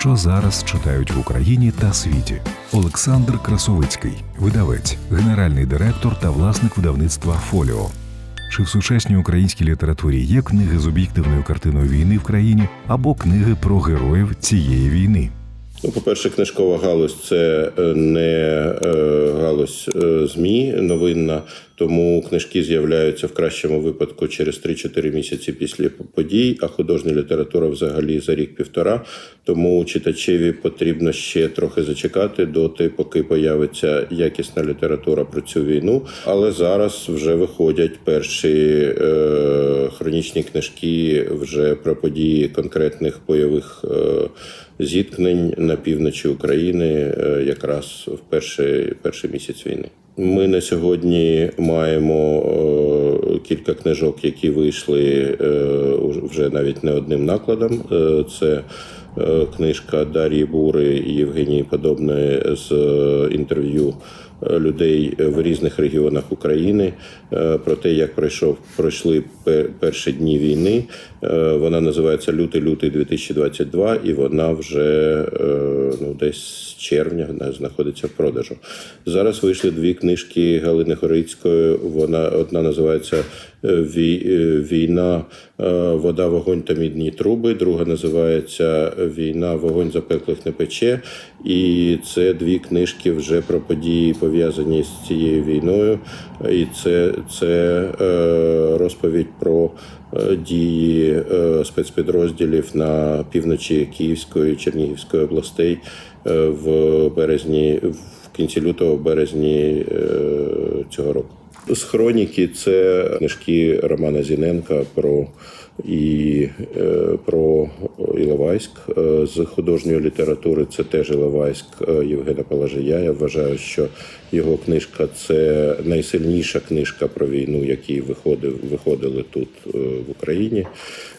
що зараз читають в Україні та світі. Олександр Красовицький, видавець, генеральний директор та власник видавництва Фоліо. Чи в сучасній українській літературі є книги з об'єктивною картиною війни в країні або книги про героїв цієї війни? Ну, по-перше, книжкова галузь це е, не е, галузь е, ЗМІ новинна, тому книжки з'являються в кращому випадку через 3-4 місяці після подій, а художня література взагалі за рік-півтора. Тому читачеві потрібно ще трохи зачекати доти, поки появиться якісна література про цю війну. Але зараз вже виходять перші е, хронічні книжки вже про події конкретних бойових. Е, зіткнень на півночі України е, якраз в перший, перший місяць війни. Ми на сьогодні маємо е, кілька книжок, які вийшли е, вже навіть не одним накладом. Е, Це книжка Дар'ї Бури і Євгенії Подобної з інтерв'ю людей в різних регіонах України е, про те, як пройшов пройшли перші дні війни. Е, Вона називається Лютий-лютий 2022 і вона вже е, ну, десь з червня знаходиться в продажу. Зараз вийшли дві книжки Галини Горицької. Вона одна називається е, «Вій- е, Війна, е, вода, вогонь та мідні труби. Друга називається Війна, вогонь запеклих не пече. І це дві книжки вже про події пов'язані з цією війною. І це, це е, розповідь про е, дії е, спецпідрозділів на півночі Київської Чернігівської областей е, в березні, в кінці лютого, березні е, цього року. З хроніки це книжки Романа Зіненка про і е, про Іловайськ. Е, З художньої літератури це теж Іловайськ е, Євгена Палажия. Я вважаю, що його книжка це найсильніша книжка про війну, які виходив, виходили тут е, в Україні.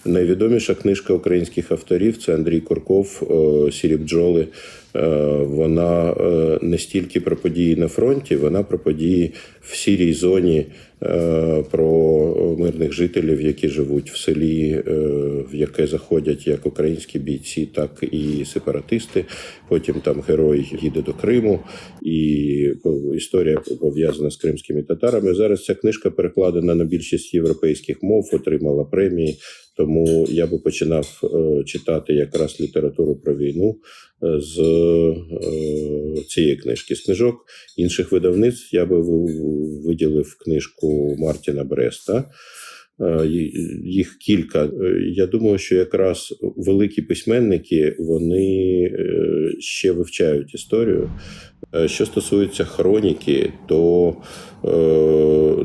Найвідоміша книжка українських авторів це Андрій Курков е, Сірі бджоли. Е, Вона не стільки про події на фронті, вона про події в сірій зоні, про мирних жителів, які живуть в селі, в яке заходять як українські бійці, так і сепаратисти. Потім там герой їде до Криму, і історія пов'язана з кримськими татарами. Зараз ця книжка перекладена на більшість європейських мов, отримала премії. Тому я би починав е, читати якраз літературу про війну е, з е, цієї книжки. З книжок інших видавництв я би виділив книжку Мартіна Бреста. Їх кілька. Я думаю, що якраз великі письменники вони ще вивчають історію. Е, Що стосується хроніки, то е,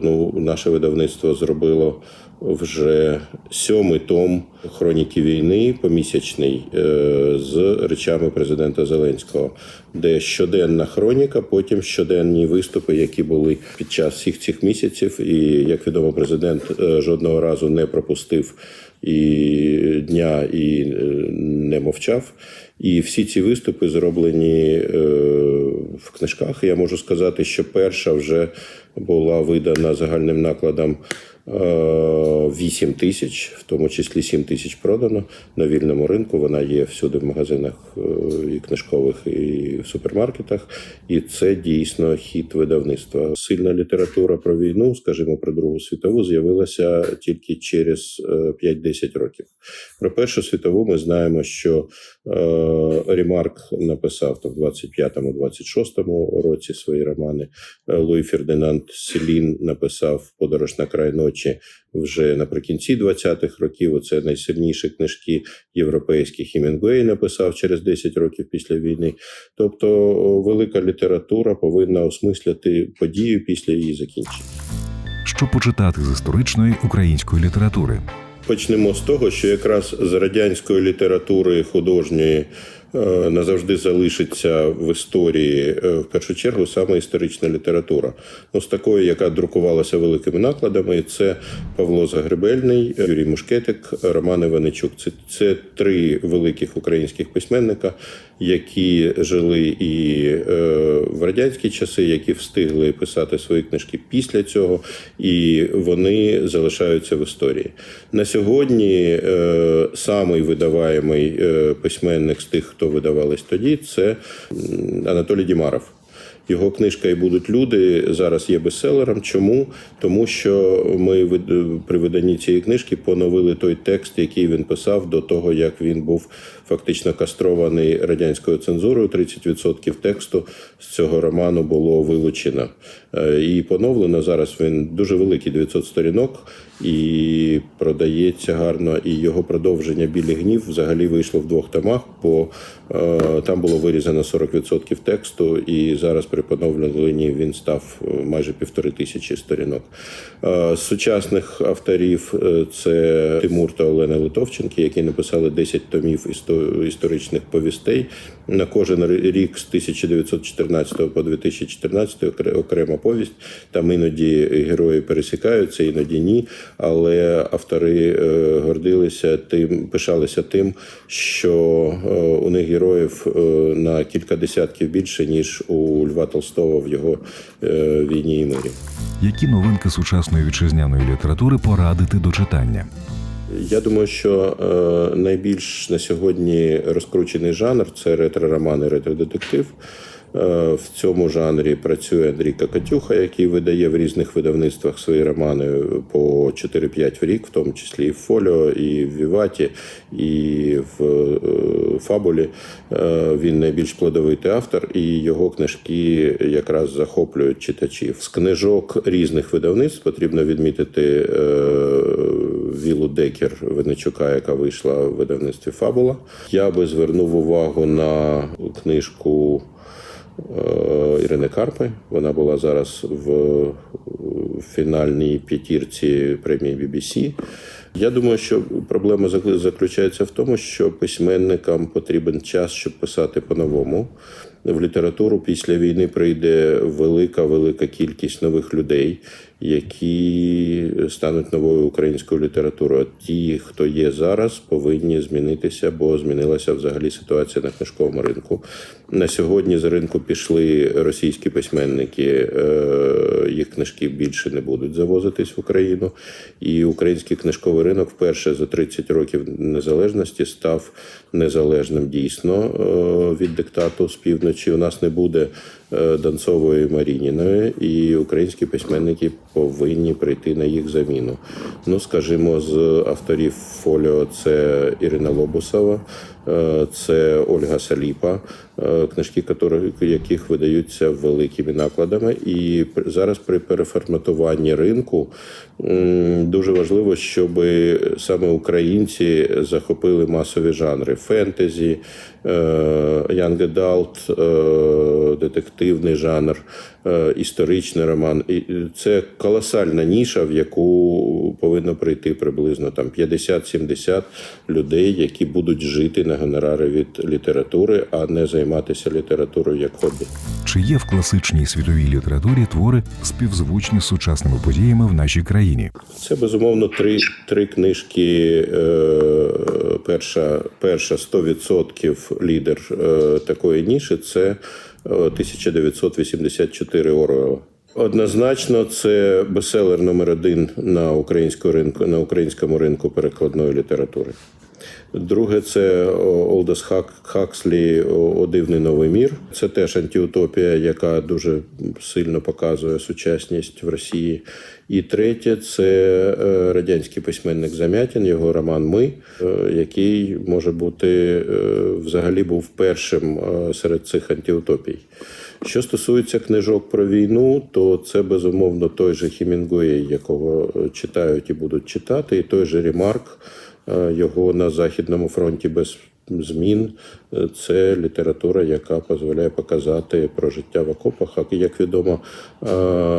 ну, наше видавництво зробило вже сьомий том хроніки війни, помісячний, е, з речами президента Зеленського, де щоденна хроніка, потім щоденні виступи, які були під час всіх цих місяців. І як відомо, президент жодного разу не пропустив і дня і не мовчав. І всі ці виступи зроблені в книжках. Я можу сказати, що перша вже була видана загальним накладом. 8 тисяч, в тому числі 7 тисяч продано на вільному ринку. Вона є всюди в магазинах е, і книжкових, і в супермаркетах. І це дійсно хід видавництва. Сильна література про війну, скажімо, про Другу світову, з'явилася тільки через е, 5-10 років. Про Першу світову ми знаємо, що е, Рімарк написав там в 25-26 році свої романи. Е, Луї Фердинанд Селін написав Подорож на край ночі вже наприкінці 20-х років. Оце найсильніші книжки європейські. Хімінгуей написав через 10 років після війни. Тобто, велика література повинна осмисляти подію після її закінчення. Що почитати з історичної української літератури? Почнемо з того, що якраз з радянської літератури художньої назавжди залишиться в історії е, в першу чергу саме історична література. Ну, з такої, яка друкувалася великими накладами, це Павло Загребельний, Юрій Мушкетик, Роман Іваничук. Це, це три великих українських письменника, які жили і е, в радянські часи, які встигли писати свої книжки після цього, і вони залишаються в історії. На сьогодні е, самий видаваємий е, письменник з тих, хто хто видавались тоді, це Анатолій Дімаров. Його книжка і будуть люди зараз є бестселером. Чому? Тому що ми при виданні цієї книжки поновили той текст, який він писав до того, як він був фактично кастрований радянською цензурою. 30% тексту з цього роману було вилучено Е, і поновлено. Зараз він дуже великий, 900 сторінок, і продається гарно. І його продовження білі гнів взагалі вийшло в двох томах, бо е, там було вирізано 40% тексту, і зараз при поновленні він став е, майже півтори тисячі сторінок. Е, З сучасних авторів е, це Тимур та Олена Литовченки, які написали 10 томів істо- історичних повістей. На кожен рік з 1914 по 2014 окре- окрема повість. Там іноді герої пересікаються, іноді ні. Але автори е, гордилися тим, пишалися тим, що е, у них героїв е, на кілька десятків більше ніж у Льва Толстого в його війні і мирі. Які новинки сучасної вітчизняної літератури порадити до читання? Я думаю, що найбільш на сьогодні розкручений жанр це ретро-роман і ретро-детектив. Е, в цьому жанрі працює Андрій Какатюха, який видає в різних видавництвах свої романи по 4-5 в рік, в тому числі і в Фоліо, і в Віваті, і в е, Фабулі. Е, він найбільш плодовитий автор, і його книжки якраз захоплюють читачів. З книжок різних видавництв потрібно відмітити Вілу Декер Винничука, яка вийшла в видавництві Фабула. Я би звернув увагу на книжку Ірини Карпи. Вона була зараз в фінальній п'ятірці премії BBC. Я думаю, що проблема заключається в тому, що письменникам потрібен час, щоб писати по-новому. В літературу після війни прийде велика, велика кількість нових людей, які стануть новою українською літературою. Ті, хто є зараз, повинні змінитися, бо змінилася взагалі ситуація на книжковому ринку. На сьогодні з ринку пішли російські письменники, е, їх книжки більше не будуть завозитись в Україну. І український книжковий ринок вперше за 30 років незалежності став незалежним дійсно е, від диктату з півночі. У нас не буде Донцової Марініної, і українські письменники повинні прийти на їх заміну. Ну, скажімо, з авторів фоліо це Ірина Лобусова, е, це Ольга Саліпа, е, книжки, яких видаються великими накладами. І зараз при переформатуванні ринку дуже важливо, щоб саме українці захопили масові жанри фентезі, е, young adult, е, детективний жанр, е, історичний роман. І це колосальна ніша, в яку повинно прийти приблизно там 50-70 людей, які будуть жити на гонорари від літератури, а не займатися літературою як хобі. Чи є в класичній світовій літературі твори співзвучні з сучасними подіями в нашій країні? Це безумовно три, три книжки. Е, перша, перша 100% лідер е, такої ніші це е, 1984 Орвела. Однозначно, це бестселер номер один на українському ринку на українському ринку перекладної літератури. Друге, це Олдес Хак Хакслі «О дивний новий мір. Це теж антиутопія, яка дуже сильно показує сучасність в Росії. І третє це е, радянський письменник Замятін, його роман Ми, е, який може бути е, взагалі був першим серед цих антиутопій. Що стосується книжок про війну, то це безумовно той же Хімінгуей, якого читають і будуть читати, і той же Рімарк. Е, Його на Західному фронті без змін. Це література, яка дозволяє показати про життя в окопах. А як відомо,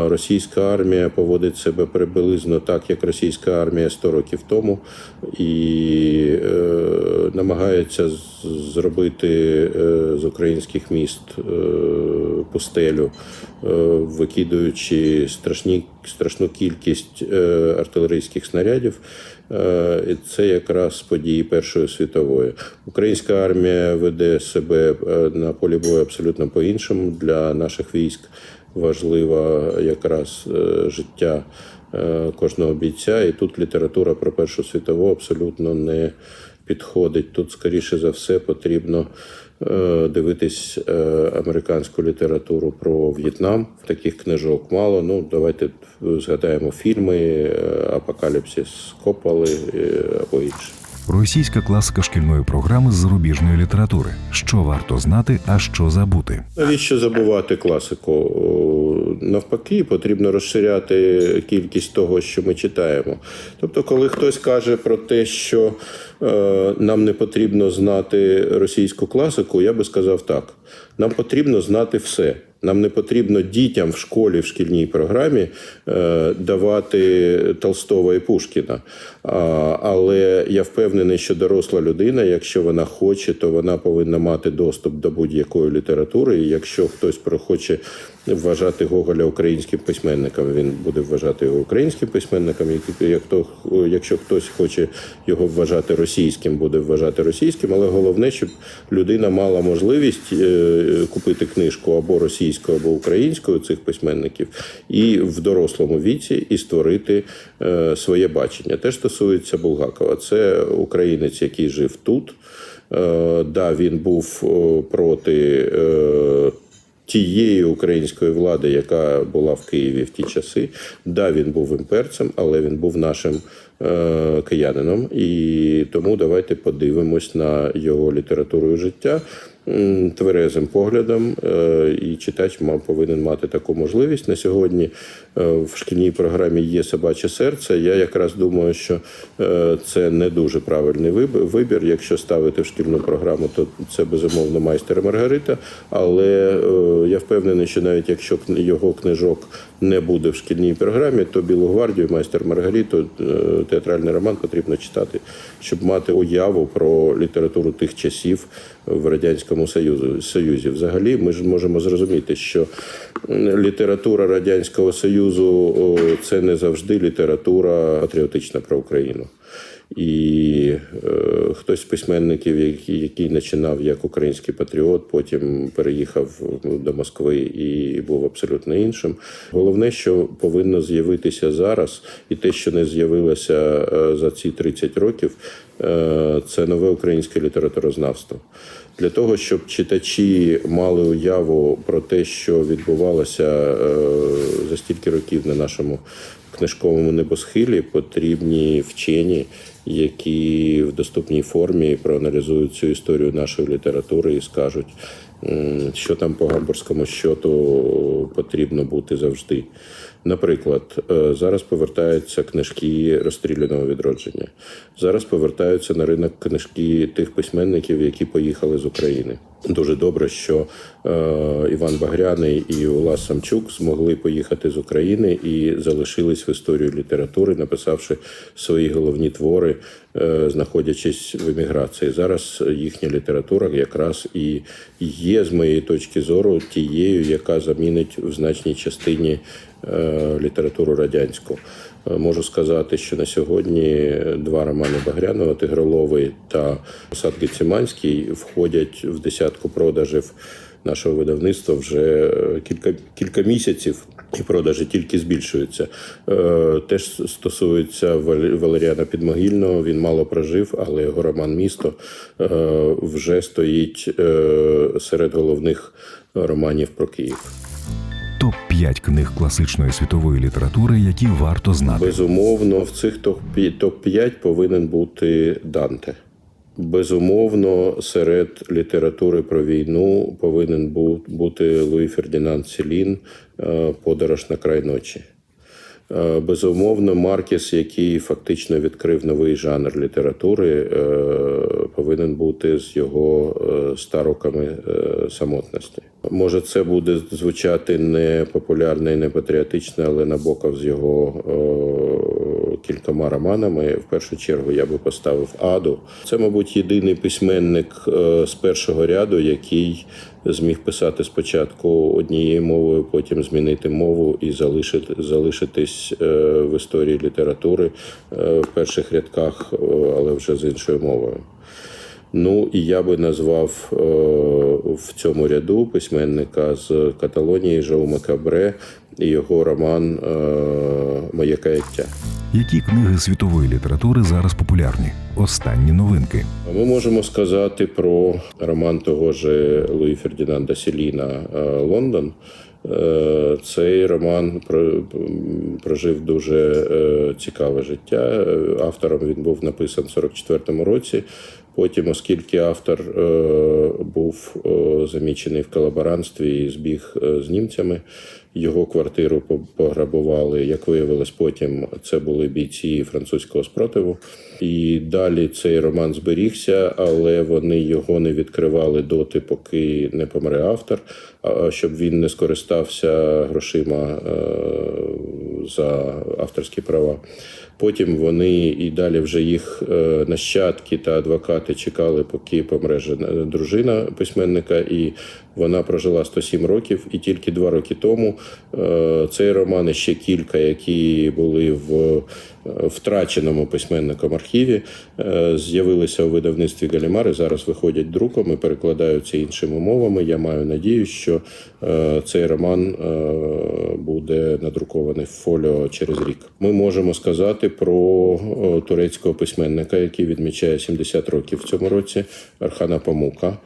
російська армія поводить себе приблизно так, як російська армія 100 років тому, і е, намагається зробити е, з українських міст е, пустелю, викидуючи страшні, страшну кількість артилерійських снарядів. І це якраз події Першої світової. Українська армія веде себе е, на полі бою абсолютно по-іншому. Для наших військ важливо якраз е, життя е, кожного бійця. І тут література про Першу світову абсолютно не підходить. Тут, скоріше за все, потрібно дивитись американську літературу про В'єтнам. Таких книжок мало. Ну, давайте згадаємо фільми Апокаліпсис Копали або інше. Російська класика шкільної програми з зарубіжної літератури. Що варто знати, а що забути. Навіщо забувати класику? Навпаки, потрібно розширяти кількість того, що ми читаємо. Тобто, коли хтось каже про те, що е, нам не потрібно знати російську класику, я би сказав так: нам потрібно знати все. Нам не потрібно дітям в школі, в шкільній програмі е, давати Толстого і Пушкіна. Але я впевнений, що доросла людина, якщо вона хоче, то вона повинна мати доступ до будь-якої літератури. І якщо хтось хоче вважати Гоголя українським письменником, він буде вважати його українським письменником. Як- хто- Якщо хтось хоче його вважати російським, буде вважати російським. Але головне, щоб людина мала можливість е, купити книжку або російською, або українською цих письменників, і в дорослому віці і створити е, своє бачення. Те ж стосується Булгакова. Це українець, який жив тут. Е, Да, він був проти. Тієї української влади, яка була в Києві в ті часи, да, він був імперцем, але він був нашим е, киянином. І тому давайте подивимось на його літературу і життя тверезим поглядом. Е, і читач мав повинен мати таку можливість. На сьогодні в шкільній програмі є собаче серце. Я якраз думаю, що е, це не дуже правильний вибір. Якщо ставити в шкільну програму, то це безумовно майстер Маргарита. Але е, я впевнений, що навіть якщо його книжок не буде в шкільній програмі, то Білу гвардію, майстер Маргариту, е, театральний роман потрібно читати, щоб мати уяву про літературу тих часів в радянському Союзу Союзі. Взагалі, ми ж можемо зрозуміти, що література радянського союзу о, це не завжди література патріотична про Україну. І е, хтось з письменників, який, який починав як український патріот, потім переїхав до Москви і був абсолютно іншим. Головне, що повинно з'явитися зараз, і те, що не з'явилося е, за ці 30 років, е, це нове українське літературознавство. Для того, щоб читачі мали уяву про те, що відбувалося е, за стільки років на нашому книжковому небосхилі, потрібні вчені, які в доступній формі проаналізують цю історію нашої літератури і скажуть, що там по гамбурзькому щоту потрібно бути завжди. Наприклад, е, зараз повертаються книжки розстріляного відродження. Зараз повертаються на ринок книжки тих письменників, які поїхали з України. Дуже добре, що е, Іван Багряний і Улас Самчук змогли поїхати з України і залишились в історію літератури, написавши свої головні твори, е, знаходячись в еміграції. Зараз їхня література якраз і є, з моєї точки зору, тією, яка замінить в значній частині е, літературу радянську. Е, Можу сказати, що на сьогодні два романи Багряного Тигроловий та Сад Гециманський входять в десятку продажів нашого видавництва вже е, кілька, кілька місяців. І продажі тільки збільшуються. Е, Теж стосується Валеріана Підмогильного. Він мало прожив, але його роман Місто вже стоїть серед головних романів про Київ. Топ 5 книг класичної світової літератури, які варто знати. Безумовно, в цих топ-5 повинен бути Данте. Безумовно, серед літератури про війну повинен бути Луї Фердінанд Селін е, Подорож на край ночі. Е, Безумовно, Маркіс, який фактично відкрив новий жанр літератури, е, повинен бути з його е, староками самотності. Може, це буде звучати не популярно і не патріотично, але Набоков з його кількома романами. В першу чергу я би поставив Аду. Це, мабуть, єдиний письменник з першого ряду, який зміг писати спочатку однією мовою, потім змінити мову і залишити, залишитись е, в історії літератури е, в перших рядках, е, але вже з іншою мовою. Ну і я би назвав в цьому ряду письменника з Каталонії Жауме Кабре і його роман е, Моє каяття. Які книги світової літератури зараз популярні? Останні новинки. Ми можемо сказати про роман того ж Луї Фердінанда Селіна е, Лондон. Е, Цей роман прожив дуже е, цікаве життя. Автором він був написаний в 44-му році. Потім, оскільки автор був замічений в колаборантстві і збіг з німцями, його квартиру пограбували. Як виявилось, потім це були бійці французького спротиву. І далі цей роман зберігся, але вони його не відкривали доти, поки не помре автор, щоб він не скористався грошима е, за авторські права. Потім вони і далі вже їх е, нащадки та адвокати чекали, поки помре дружина письменника, і вона прожила 107 років. І тільки два роки тому е, цей роман і ще кілька, які були в втраченому письменником архіві, е, з'явилися у видавництві Галімари. Зараз виходять друком і перекладаються іншими мовами. Я маю надію, що е, цей роман е, буде надрукований в фоліо через рік. Ми можемо сказати про турецького письменника, який відмічає 70 років в цьому році, Архана Памука.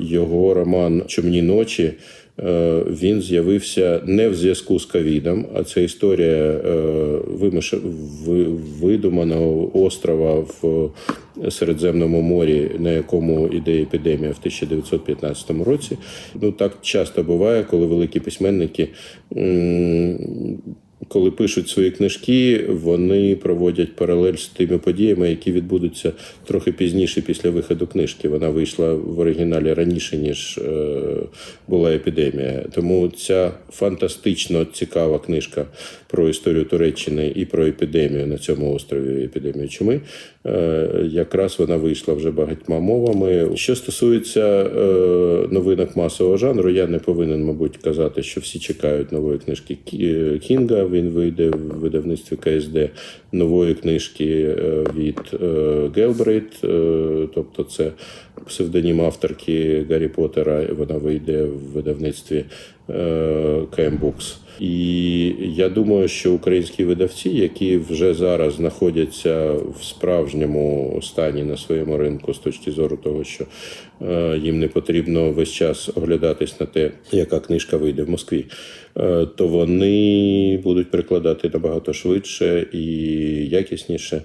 Його роман Чумні ночі. Е, Він з'явився не в зв'язку з ковідом, а це історія е, видуманого острова в Середземному морі, на якому іде епідемія в 1915 році. Ну так часто буває, коли великі письменники. Коли пишуть свої книжки, вони проводять паралель з тими подіями, які відбудуться трохи пізніше після виходу книжки. Вона вийшла в оригіналі раніше, ніж е, була епідемія. Тому ця фантастично цікава книжка про історію Туреччини і про епідемію на цьому острові епідемію чуми. Е, Якраз вона вийшла вже багатьма мовами. Що стосується е, новинок масового жанру, я не повинен, мабуть, казати, що всі чекають нової книжки Кінга. Він вийде в видавництві КСД нової книжки е, від Гелбрейт, тобто це псевдонім авторки Гаррі Поттера. Вона вийде в видавництві КМ Букс. І я думаю, що українські видавці, які вже зараз знаходяться в справжньому стані на своєму ринку з точки зору того, що їм не потрібно весь час оглядатись на те, яка книжка вийде в Москві, е, то вони будуть перекладати набагато швидше і якісніше,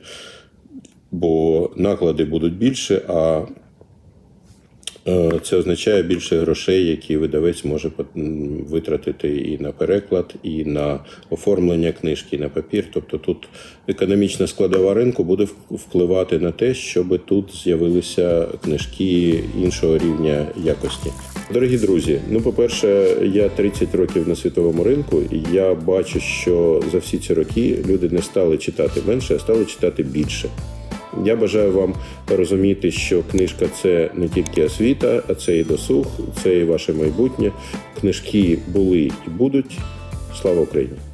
бо наклади будуть більше, а Е, Це означає більше грошей, які видавець може витратити і на переклад, і на оформлення книжки, і на папір. Тобто тут економічна складова ринку буде впливати на те, щоб тут з'явилися книжки іншого рівня якості. Дорогі друзі, ну по-перше, я 30 років на світовому ринку, і я бачу, що за всі ці роки люди не стали читати менше, а стали читати більше. Я бажаю вам розуміти, що книжка це не тільки освіта, а це і досуг, це і ваше майбутнє. Книжки були і будуть. Слава Україні!